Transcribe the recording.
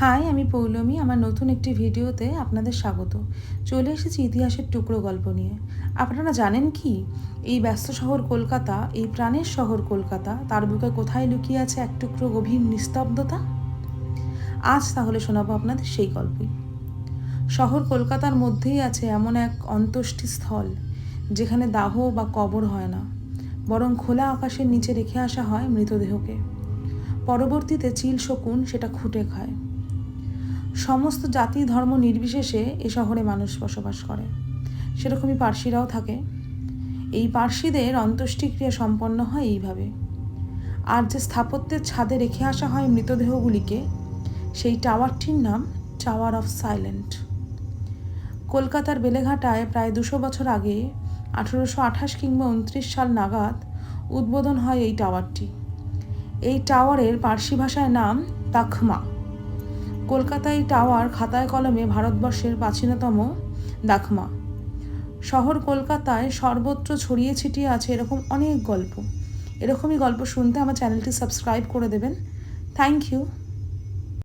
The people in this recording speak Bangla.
হাই, আমি পৌলমী। আমার নতুন একটি ভিডিওতে আপনাদের স্বাগত। চলে এসেছি ইতিহাসের টুকরো গল্প নিয়ে। আপনারা জানেন কি? এই ব্যস্ত শহর কলকাতা, এই প্রাণের শহর কলকাতা, তার বুকে কোথায় লুকিয়ে আছে এক টুকরো গভীর নিস্তব্ধতা? আজ তাহলে শোনাবো আপনাদের সেই গল্পই। শহর কলকাতার মধ্যেই আছে এমন এক অন্ত্যেষ্টি স্থল যেখানে দাহ বা কবর হয় না, বরং খোলা আকাশের নিচে রেখে আসা হয় মৃতদেহকে। পরবর্তীতে চিল শকুন সেটা খুঁটে খায়। সমস্ত জাতি ধর্ম নির্বিশেষে এ শহরে মানুষ বসবাস করে। সেরকমই পার্সিরাও থাকে। এই পার্সিদের অন্ত্যেষ্টিক্রিয়া সম্পন্ন হয় এইভাবে। আর যে স্থাপত্যের ছাদে রেখে আসা হয় মৃতদেহগুলিকে, সেই টাওয়ারটির নাম টাওয়ার অফ সাইলেন্ট। কলকাতার বেলেঘাটায় প্রায় দুশো বছর আগে আঠেরোশো আঠাশ কিংবা উনত্রিশ সাল নাগাদ উদ্বোধন হয় এই টাওয়ারটি। এই টাওয়ারের পার্সি ভাষায় নাম তাখমা। কলকাতায় টাওয়ার, খাতায় কলমে ভারতবর্ষের প্রাচীনতম দাখমা শহর কলকাতায় সর্বত্র ছড়িয়ে ছিটিয়ে আছে এরকম অনেক গল্প। এরকমই গল্প শুনতে আমার চ্যানেলটি সাবস্ক্রাইব করে দেবেন। Thank you.